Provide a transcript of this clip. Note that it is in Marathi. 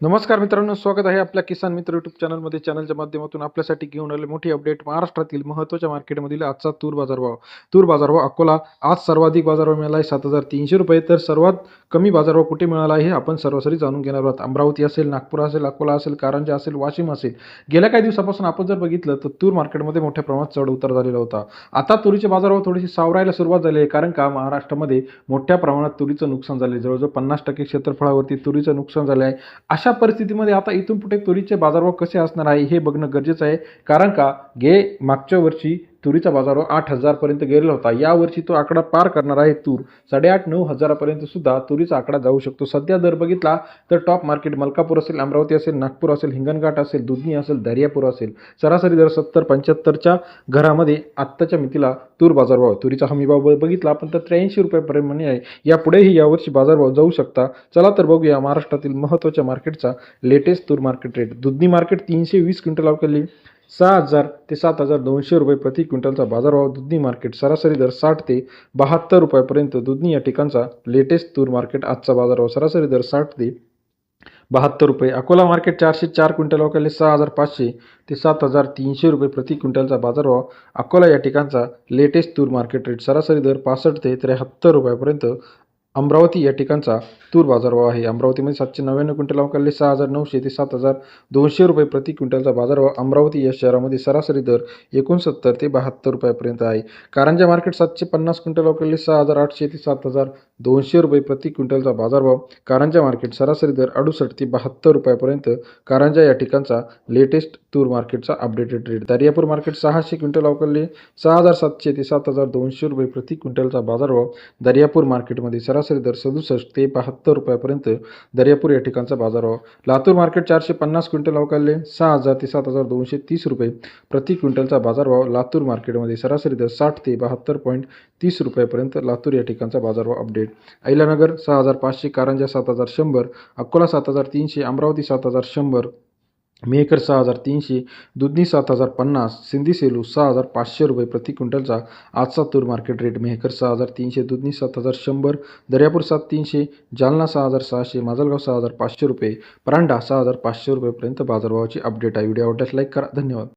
नमस्कार मित्रांनो स्वागत आहे आपल्या किसान मित्र युट्यूब चॅनलमध्ये चॅनलच्या माध्यमातून आपल्यासाठी घेऊन आले मोठी अपडेट महाराष्ट्रातील महत्त्वाच्या मार्केटमधील आजचा तूर बाजारभाव तूर बाजारभाव अकोला आज सर्वाधिक बाजारभाव मिळाला आहे सात हजार तीनशे रुपये. तर सर्वात कमी बाजारभाव कुठे मिळाला आहे हे आपण सर्वसरी जाणून घेणार आहोत. अमरावती असेल नागपूर असेल अकोला असेल कारंजा असेल वाशिम असेल. गेल्या काही दिवसापासून आपण जर बघितलं तर तूर मार्केटमध्ये मोठ्या प्रमाणात चढ उतार झालेला होता. आता तुरीचे बाजारभाव थोडीशी सावरायला सुरुवात झाली आहे कारण का महाराष्ट्रामध्ये मोठ्या प्रमाणात तुरीचं नुकसान झाले जवळजवळ पन्नास टक्के क्षेत्रफळावरती तुरीचं नुकसान झालं आहे अशा परिस्थितीमध्ये आता इथून पुढे तुरीचे बाजारभाव कसे असणार आहे हे बघणं गरजेचं आहे. कारण का? गे मागच्या वर्षी तुरीचा बाजारभाव हो आठ हजारपर्यंत गेलेला होता. यावर्षी तो आकडा पार करणार आहे तूर. साडेआठ नऊ हजारापर्यंत सुद्धा तुरीचा आकडा जाऊ शकतो. सध्या दर बघितला तर टॉप मार्केट मलकापूर असेल अमरावती असेल नागपूर असेल हिंगणघाट असेल दुधनी असेल दर्यापूर असेल. सरासरी दर सत्तर पंच्याहत्तरच्या घरामध्ये आत्ताच्या मितीला तूर बाजारभाव तुरीचा हमीभाव बघितला आपण तर त्र्याऐंशी रुपयापर्यंत आहे. यापुढेही यावर्षी बाजारभाव जाऊ शकता. चला तर बघूया महाराष्ट्रातील महत्त्वाच्या मार्केटचा लेटेस्ट तूर मार्केट रेट दुधनी मार्केट तीनशे वीस क्विंटल अवकेली. सहा हजार ते सात हजार दोनशे रुपये प्रति क्विंटलचा बाजारभाव दुधनी मार्केट सरासरी दर साठ ते बहात्तर रुपयापर्यंत दुधनी या ठिकाणचा लेटेस्ट तूर मार्केट आजचा बाजारभाव सरासरी दर साठ ते बहात्तर रुपये. अकोला मार्केट चारशे चार क्विंटल अवकाले सहा हजार पाचशे ते सात हजार तीनशे रुपये प्रति क्विंटलचा बाजारभाव. अकोला या ठिकाणचा लेटेस्ट तूर मार्केट रेट सरासरी दर पासष्ट ते त्र्याहत्तर रुपयापर्यंत अमरावती या ठिकाणचा तूर बाजारभाव आहे. अमरावतीमध्ये सातशे नव्याण्णव क्विंटल अवकाले सहा हजार नऊशे ते सात हजार दोनशे रुपये प्रति क्विंटलचा बाजारभाव अमरावती या शहरामध्ये सरासरी दर एकोणसत्तर ते बहात्तर रुपयापर्यंत आहे. कारंजा मार्केट सातशे पन्नास क्विंटल अवकाले सहा हजार आठशे ते सात हजार दोनशे रुपये प्रति क्विंटलचा बाजारभाव कारंजा मार्केट सरासरी दर अडुसष्ट ते बहात्तर रुपयापर्यंत कारंजा या ठिकाणचा लेटेस्ट तूर मार्केटचा अपडेटेड रेट दर्यापूर मार्केट सहाशे क्विंटल अवकाले सहा हजार सातशे ते सात हजार दोनशे रुपये प्रति क्विंटलचा बाजारभाव दर्यापूर मार्केटमध्ये सरासरी दर सदुसष्ट ते बहात्तर रुपयापर्यंत दर्यापूर या ठिकाणचा बाजारभाव. लातूर मार्केट चारशे पन्नास क्विंटल अवकाले सहा हजार ते सात हजार दोनशे तीस रुपये प्रति क्विंटलचा बाजारभाव लातूर मार्केटमध्ये सरासरी दर साठ ते बहात्तर पॉईंट तीस रुपयापर्यंत लातूर या ठिकाणचा बाजारभाव अपडेट अहिलानगर सहा हजार पाचशे कारंजा सात हजार शंभर अकोला सात हजार तीनशे अमरावती सात हजार शंभर मेहकर सहा हजार तीनशे दुधनी सात हजार पन्नास सिंधी सेलू सहा हजार पाचशे रुपये प्रति क्विंटलचा आजचा तूर मार्केट रेट. मेहकर सहा हजार तीनशे दुधनी सात हजार शंभर दर्यापूर सात तीनशे जालना सहा हजार सहाशे माजलगाव सहा हजार पाचशे रुपये परांडा सहा हजार पाचशे रुपयेपर्यंत बाजारभावाची अपडेट आहे. व्हिडिओ आवडल्यास लाईक करा. धन्यवाद.